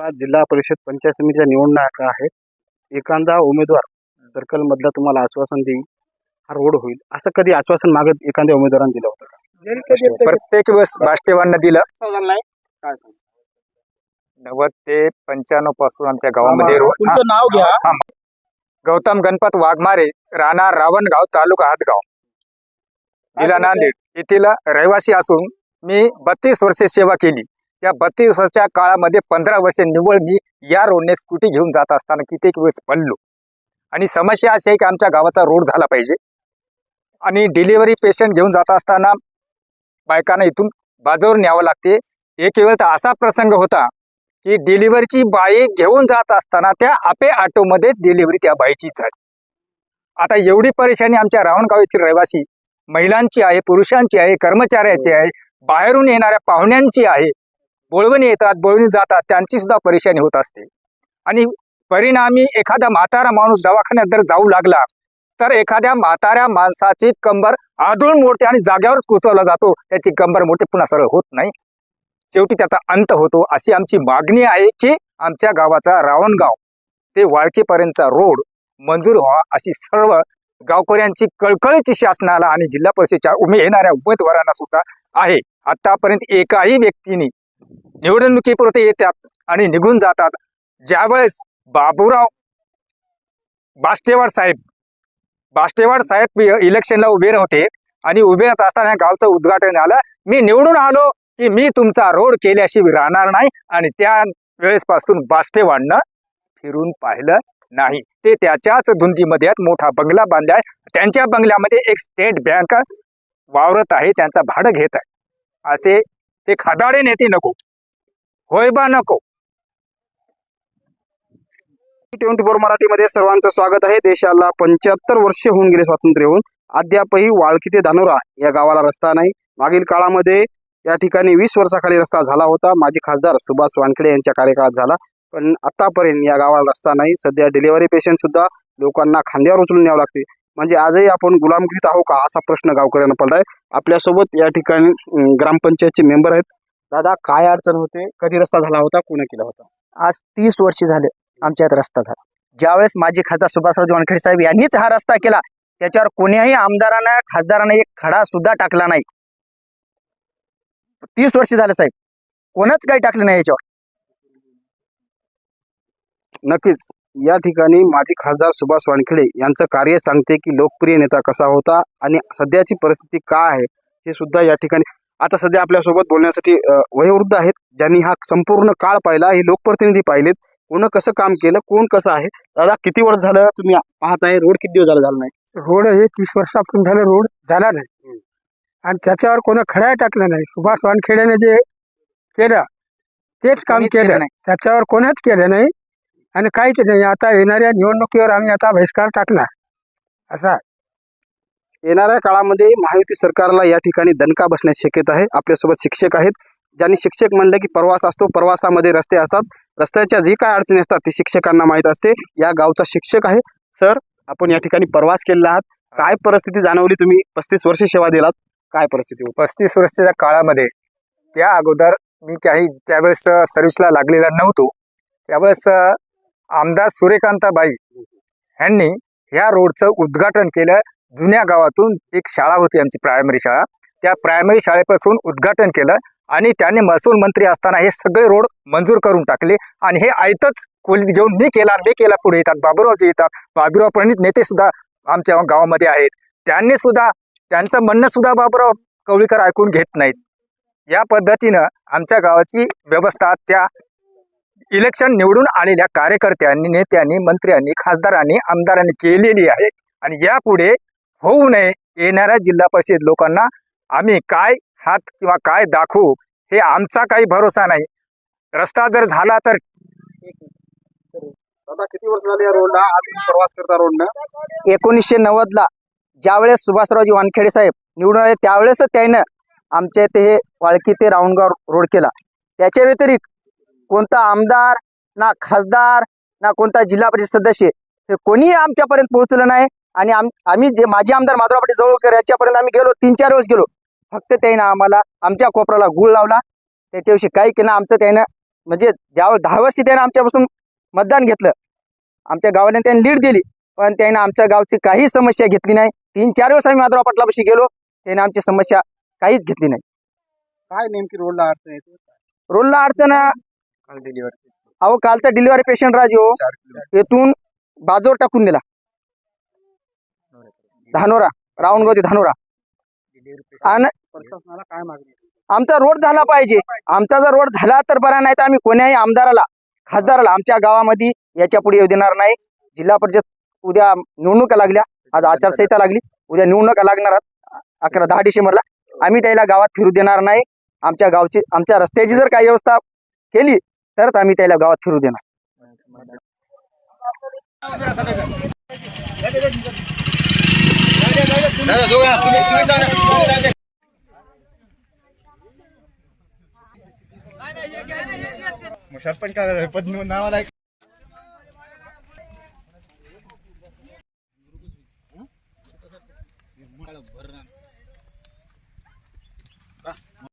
जिल्हा परिषद पंचायत समितीच्या निवडणुका आहेत. एखादा उमेदवार सर्कल मधला तुम्हाला आश्वासन देईल हा रोड होईल. असं कधी आश्वासन मागत एखाद्या उमेदवाराने दिलं होतं का? प्रत्येक वेळेस बाष्टेवांना दिलं. नव्वद ते पंच्याण्णवपासून आमच्या गावामध्ये रोड नाव घ्या. गौतम गणपत वाघमारे राणा रावणगाव तालुका हातगाव. जिल्हा नांदेड. येथील रहिवासी असून मी बत्तीस वर्षे सेवा केली. त्या बत्तीस वर्षाच्या काळामध्ये पंधरा वर्षे निव्वळ मी या रोडने स्कूटी घेऊन जात असताना कित्येक वेळेस पडलो. आणि समस्या अशी आहे की आमच्या गावाचा रोड झाला पाहिजे. आणि डिलिव्हरी पेशंट घेऊन जात असताना बायकांना इथून बाजूवर न्यावं लागते. एक वेळ तर असा प्रसंग होता की डिलिव्हरीची बाई घेऊन जात असताना त्या आपे ऑटोमध्ये डिलिव्हरी त्या बाईची झाली. आता एवढी परेशानी आमच्या रावणगाव येथील रहिवासी महिलांची आहे पुरुषांची आहे कर्मचाऱ्याची आहे बाहेरून येणाऱ्या पाहुण्यांची आहे. बोळवणी येतात बोळवणी जातात त्यांची सुद्धा परेशानी होत असते. आणि परिणामी एखादा म्हातारा माणूस दवाखान्यात जर जाऊ लागला तर एखाद्या म्हाताऱ्या माणसाची कंबर आदळून मोडते आणि जाग्यावर कुचवला जातो. त्याची कंबर मोडते पुन्हा सरळ होत नाही. शेवटी त्याचा अंत होतो. अशी आमची मागणी आहे की आमच्या गावाचा रावणगाव ते वाळकीपर्यंतचा रोड मंजूर व्हावा अशी सर्व गावकऱ्यांची कळकळीची शासनाला आणि जिल्हा परिषदेच्या उमे येणाऱ्या उमेदवारांना सुद्धा आहे. आतापर्यंत एकाही व्यक्तीने निवडणुकीपुरते येतात आणि निघून जातात. ज्यावेळेस बाबूराव बाष्टेवाड साहेब बाष्टेवाड साहेब इलेक्शनला उभे होते आणि उभे राहत असताना ह्या गावचं उद्घाटन आलं मी निवडून आलो की मी तुमचा रोड केल्याशिवाय राहणार नाही आणि त्या वेळेसपासून बाष्टेवाडनं फिरून पाहिलं नाही. ते त्याच्याच धुंदीमध्ये आहेत. मोठा बंगला बांधलाय. त्यांच्या बंगल्यामध्ये एक स्टेट बँक वावरत आहे. त्यांचा भाडं घेत आहे. असे ते खदाडे नेते नको होय बा नको ट्वेंटी फोर मराठीमध्ये सर्वांचं स्वागत आहे. देशाला पंच्याहत्तर वर्ष होऊन गेले स्वातंत्र्य होऊन. अद्यापही वाळकी ते धानोरा या गावाला रस्ता नाही. मागील काळामध्ये या ठिकाणी वीस वर्षाखाली रस्ता झाला होता. माजी खासदार सुभाष वानखेडे यांच्या कार्यकाळात झाला. पण आतापर्यंत या गावाला रस्ता नाही. सध्या डिलिव्हरी पेशंट सुद्धा लोकांना खांद्यावर उचलून न्यावं लागते. म्हणजे आजही आपण गुलामगिरीत आहो का असा प्रश्न गावकऱ्यांना पडलाय. आपल्यासोबत या ठिकाणी ग्रामपंचायतचे मेंबर आहेत. दादा काय अडचण होते? कधी रस्ता झाला होता? कोणी केला होता? आज तीस वर्ष झाले आमच्या इथं रस्ता झाला. ज्यावेळेस माजी खासदार सुभाषराव वानखेडे साहेब यांनीच हा रस्ता केला त्याच्यावर कोण्याही आमदारानं खासदारानं एक खडा सुद्धा टाकला नाही. तीस वर्ष झाले साहेब. कोणच काही टाकलं नाही याच्यावर. नक्कीच. या ठिकाणी माजी खासदार सुभाष वानखेडे यांचं कार्य सांगते की लोकप्रिय नेता कसा होता आणि सध्याची परिस्थिती काय आहे हे सुद्धा या ठिकाणी. आता सध्या आपल्यासोबत बोलण्यासाठी वयोवृद्ध आहेत ज्यांनी हा संपूर्ण काळ पाहिला हे लोकप्रतिनिधी पाहिलेत. कोण कसं काम केलं कोण कसं आहे दादा किती वर्ष झालं तुम्ही पाहताय रोड किती दिवस झाला झाला नाही? रोड हे तीस वर्षापासून झालं रोड झाला नाही. आणि त्याच्यावर कोणी खड्या टाकलं नाही. सुभाष वानखेड्याने जे केलं तेच काम केलं. नाही. त्याच्यावर कोणीच केलं नाही. आणि काहीच नाही. आता येणाऱ्या निवडणुकीवर आम्ही आता बहिष्कार टाकणार. असा येणाऱ्या काळामध्ये महायुती सरकारला या ठिकाणी दणका बसण्याची शक्यता आहे. आपल्यासोबत शिक्षक आहेत. ज्यांनी शिक्षक म्हणलं की प्रवास असतो प्रवासामध्ये रस्ते असतात. रस्त्याच्या जी काय अडचणी असतात ती शिक्षकांना माहीत असते. या गावचा शिक्षक आहे. सर आपण या ठिकाणी प्रवास केलेला आहात. काय परिस्थिती जाणवली तुम्ही? पस्तीस वर्ष सेवा दिलात. काय परिस्थिती पस्तीस वर्षाच्या काळामध्ये त्या अगोदर मी काही त्यावेळेस सर्व्हिसला लागलेला नव्हतो त्यावेळेस आमदार सूर्यकांताबाई यांनी ह्या रोडचं उद्घाटन केलं. जुन्या गावातून एक शाळा होती आमची प्रायमरी शाळा. त्या प्रायमरी शाळेपासून उद्घाटन केलं आणि त्याने महसूल मंत्री असताना हे सगळे रोड मंजूर करून टाकले. आणि हे आयतच खोलीत घेऊन मी केला मी केला पुढे येतात बाबुरावजी येतात बाबुराव प्रणित नेते सुद्धा आमच्या गावामध्ये आहेत. त्यांनी सुद्धा त्यांचं म्हणणं सुद्धा बाबुराव कवळीकर ऐकून घेत नाहीत. या पद्धतीनं आमच्या गावाची व्यवस्था त्या इलेक्शन निवडून आलेल्या कार्यकर्त्यांनी नेत्यांनी मंत्र्यांनी खासदारांनी आमदारांनी केलेली आहे. आणि यापुढे होऊ नये येणाऱ्या जिल्हा परिषद लोकांना आम्ही काय हात किंवा काय दाखवू हे आमचा काही भरोसा नाही. रस्ता जर झाला तर दादा किती वर्ष झाले या रोडला? प्रवास करता रोडनं. एकोणीसशे नव्वद ला ज्यावेळेस सुभाषरावजी वानखेडे साहेब निवडून आले त्यावेळेस त्यानं आमच्या इथे हे वाळकी ते राऊंडगाव रोड केला. त्याच्या व्यतिरिक्त कोणता आमदार ना खासदार ना कोणता जिल्हा परिषद सदस्य हे कोणीही आमच्यापर्यंत पोहोचलं नाही. आणि आम आम्ही जे माजी आमदार माधवराव पाटील जवळकर याच्यापर्यंत आम्ही गेलो तीन चार वेळेस गेलो. फक्त त्यानं आम्हाला आमच्या कोपऱ्याला गुळ लावला. त्याच्याविषयी काही केलं आमचं त्यानं म्हणजे द्या दहा वर्षी त्याने आमच्यापासून मतदान घेतलं आमच्या गावाने त्यांनी लीड दिली. पण त्याने आमच्या गावची काही समस्या घेतली नाही. तीन चार वेळेस आम्ही माधवराव पाटलापाशी गेलो. त्याने आमची समस्या काहीच घेतली नाही. काय नेमकी रोडला अडचण येते? रोडला अडचण अहो कालचा डिलिव्हरी पेशंट राजू येथून बाजूवर टाकून दिला. धानोरा रावणगाव ते धानोरा आणि प्रशासनाला काय मागणी? आमचा रोड झाला पाहिजे. आमचा जर रोड झाला तर बरा नाही तर आम्ही कोण्याही आमदाराला खासदाराला आमच्या गावामध्ये याच्यापुढे येऊ देणार नाही. जिल्हा परिषद उद्या निवडणुका लागल्या. आज आचारसंहिता लागली. उद्या निवडणुका लागणार अकरा दहा डिसेंबरला. आम्ही त्याला गावात फिरू देणार नाही. आमच्या गावची आमच्या रस्त्याची जर काही व्यवस्था केली तरच आम्ही त्याला गावात फिरू देणार. सरपंच काय पद नावाला